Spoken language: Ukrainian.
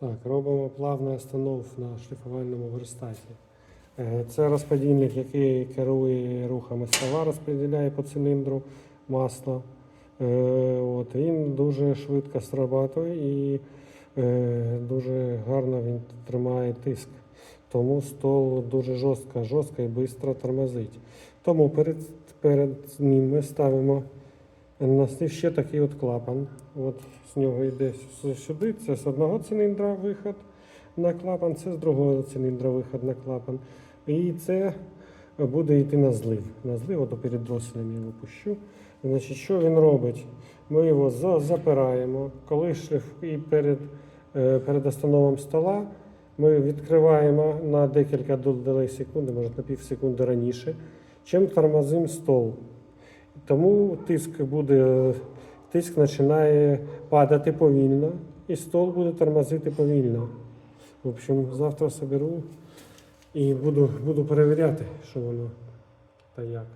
Так, робимо плавний останов на шліфувальному верстаті. Е, Це розподільник, який керує рухами става, розподіляє по циліндру масло. Е, От, він дуже швидко срабатує і е, дуже гарно він тримає тиск. Тому стол дуже жорстко, жорстко і швидко тормозить. Тому перед, перед ним ми ставимо на стив ще такий от клапан. От з нього йде сюди. Це з одного циліндра виход на клапан, це з другого циліндра виход на клапан. І це буде йти на злив. На злив, от перед дросселем я його пущу. Значить, що він робить? Ми його за- запираємо. Коли шліф і перед, е, перед остановом стола ми відкриваємо на декілька долей секунди, може на пів секунди раніше, чим тормозим стол. Тому тиск буде, тиск починає падати повільно, і стол буде тормозити повільно. В общем, завтра соберу і буду, буду перевіряти, що воно та як.